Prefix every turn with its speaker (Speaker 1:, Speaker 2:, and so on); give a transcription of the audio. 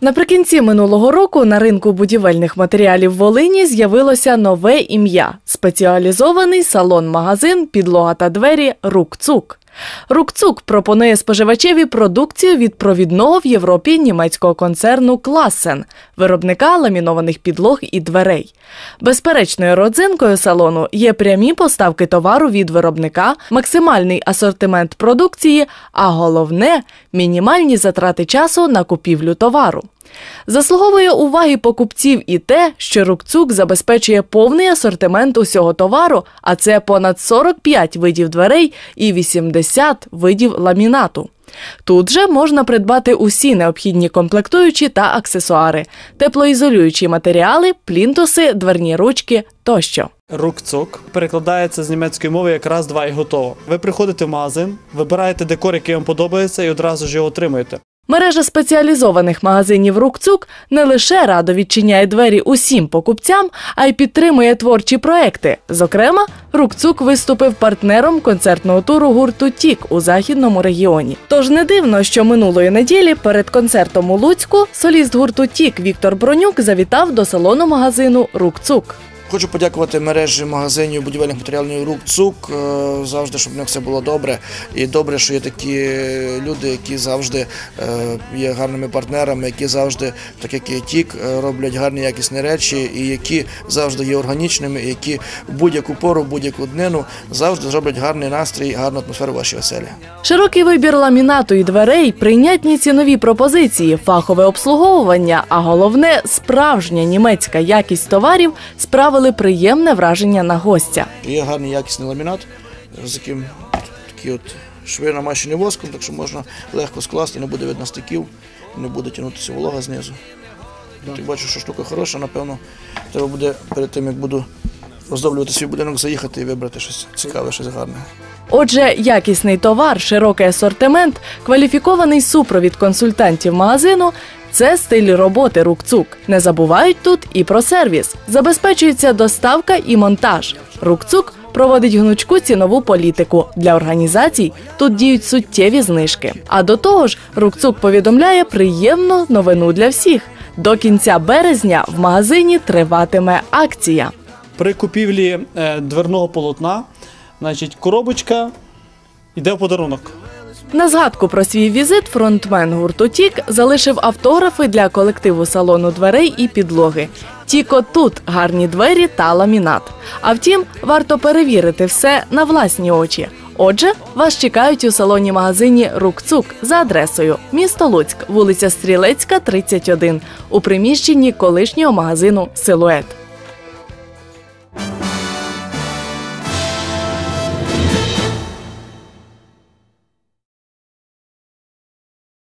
Speaker 1: Наприкінці минулого року на ринку будівельних матеріалів Волині з'явилося нове ім'я спеціалізований салон-магазин підлога та двері Рукцук. Рукцук пропонує споживачеві продукцію від провідного в Європі німецького концерну Классен, виробника ламінованих підлог і дверей. Безперечною родзинкою салону є прямі поставки товару від виробника, максимальний асортимент продукції, а головне мінімальні затрати часу на купівлю товару. Заслуговує уваги покупців і те, що Рукцук забезпечує повний асортимент усього товару, а це понад 45 видів дверей і 80 видів ламінату. Тут же можна придбати усі необхідні комплектуючі та аксесуари, теплоізолюючі матеріали, плінтуси, дверні ручки тощо.
Speaker 2: Рукцук перекладається з німецької мови як раз, два і готово. Ви приходите в магазин, вибираєте декор, який вам подобається, і одразу ж його отримуєте.
Speaker 1: Мережа спеціалізованих магазинів Рукцук не лише радо відчиняє двері усім покупцям, а й підтримує творчі проекти. Зокрема, Рукцук виступив партнером концертного туру гурту Тік у західному регіоні. Тож не дивно, що минулої неділі перед концертом у Луцьку соліст гурту Тік Віктор Бронюк завітав до салону магазину Рукцук.
Speaker 3: Хочу подякувати мережі магазинів будівельних матеріалів «Рук Цук. е, Завжди, щоб в них все було добре. І добре, що є такі люди, які завжди е, є гарними партнерами, які завжди, так як і Тік, е, роблять гарні якісні речі, і які завжди є органічними, які в будь-яку пору, будь-яку днину завжди зроблять гарний настрій, гарну атмосферу вашій оселі.
Speaker 1: Широкий вибір ламінату і дверей, прийнятні цінові пропозиції, фахове обслуговування, а головне справжня німецька якість товарів справили приємне враження на гостя.
Speaker 3: Є гарний якісний ламінат, з яким такі от шви намащені воском, так що можна легко скласти, не буде видно стиків, не буде тягнутися волога знизу. Так бачу, що штука хороша, напевно, треба буде перед тим, як буду роздоблювати свій будинок, заїхати і вибрати щось цікаве, щось гарне.
Speaker 1: Отже, якісний товар, широкий асортимент, кваліфікований супровід консультантів магазину. Це стиль роботи Рукцук. Не забувають тут і про сервіс. Забезпечується доставка і монтаж. Рукцук проводить гнучку цінову політику. Для організацій тут діють суттєві знижки. А до того ж, Рукцук повідомляє приємну новину для всіх. До кінця березня в магазині триватиме акція.
Speaker 2: При купівлі е, дверного полотна, значить, коробочка йде в подарунок.
Speaker 1: На згадку про свій візит фронтмен гурту Тік залишив автографи для колективу салону дверей і підлоги. Тіко тут гарні двері та ламінат. А втім, варто перевірити все на власні очі. Отже, вас чекають у салоні магазині Рукцук за адресою місто Луцьк, вулиця Стрілецька, 31, у приміщенні колишнього магазину Силует.